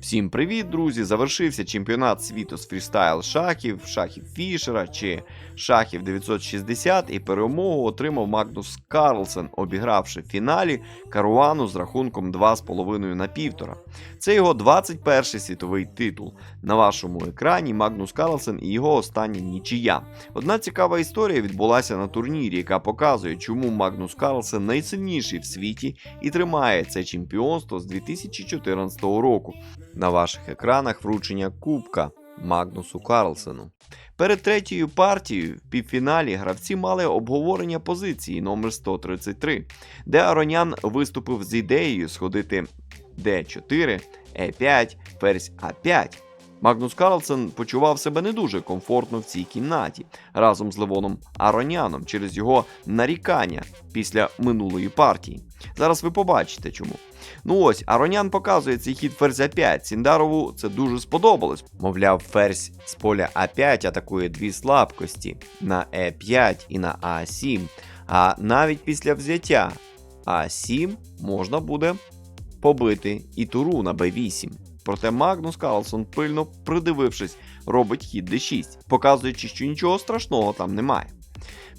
Всім привіт, друзі! Завершився чемпіонат світу з фрістайл шахів, шахів Фішера чи шахів 960 і перемогу отримав Магнус Карлсен, обігравши в фіналі Каруану з рахунком 2,5 на 1,5. Це його 21-й світовий титул. На вашому екрані Магнус Карлсен і його остання нічия. Одна цікава історія відбулася на турнірі, яка показує, чому Магнус Карлсен найсильніший в світі і тримає це чемпіонство з 2014 року. На ваших екранах вручення Кубка Магнусу Карлсену. Перед третьою партією в півфіналі гравці мали обговорення позиції номер 133, де Аронян виступив з ідеєю сходити D4, E5, ферзь А5. Магнус Карлсен почував себе не дуже комфортно в цій кімнаті разом з Левоном Ароняном через його нарікання після минулої партії. Зараз ви побачите чому. Ну ось, Аронян показує цей хід ферзь А5. Сіндарову це дуже сподобалось. Мовляв, ферзь з поля А5 атакує дві слабкості на Е5 і на А7. А навіть після взяття А7 можна буде побити і туру на Б8. Проте Магнус Карлсон, пильно придивившись, робить хід d6, показуючи, що нічого страшного там немає.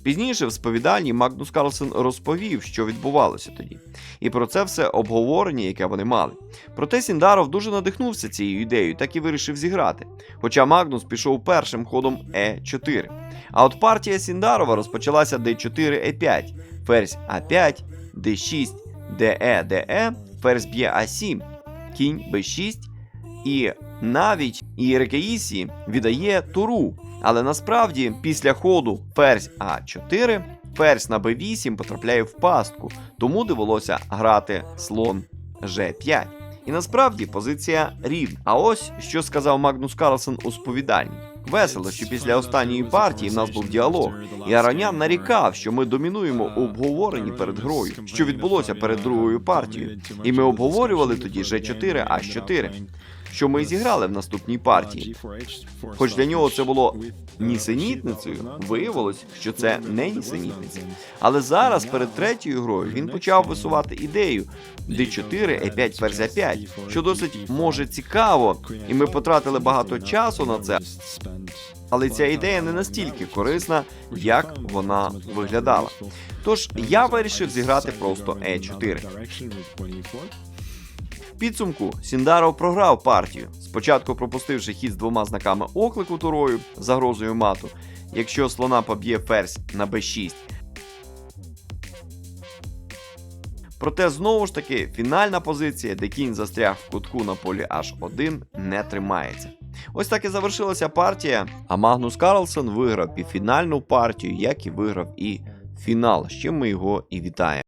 Пізніше в сповідальні Магнус Карлсен розповів, що відбувалося тоді, і про це все обговорення, яке вони мали. Проте Сіндаров дуже надихнувся цією ідеєю, так і вирішив зіграти. Хоча Магнус пішов першим ходом Е4. А от партія Сіндарова розпочалася d4 e5, ферзь А5, d6, де де ферзь б'є А7, кінь b6, і навіть Ірекеїсі віддає туру. Але насправді після ходу ферзь А4, ферзь на Б8 потрапляє в пастку, тому довелося грати слон Ж5. І насправді позиція рівна. А ось що сказав Магнус Карлсен у сповіданні. Весело, що після останньої партії в нас був діалог, і Аронян нарікав, що ми домінуємо у обговоренні перед грою, що відбулося перед другою партією. І ми обговорювали тоді Ж4, А4, що ми зіграли в наступній партії. Хоч для нього це було нісенітницею, виявилось, що це не нісенітниця. Але зараз перед третьою грою він почав висувати ідею d4, e5, ферзь a5, що досить може цікаво, і ми потратили багато часу на це. Але ця ідея не настільки корисна, як вона виглядала. Тож я вирішив зіграти просто e4. В підсумку Сіндаров програв партію, спочатку пропустивши хід з двома знаками оклику турою загрозою мату, якщо слона поб'є ферзь на b6. Проте знову ж таки фінальна позиція, де кінь застряг в кутку на полі H1, не тримається. Ось так і завершилася партія. А Магнус Карлсен виграв півфінальну партію, як і виграв і фінал, з чим ми його і вітаємо.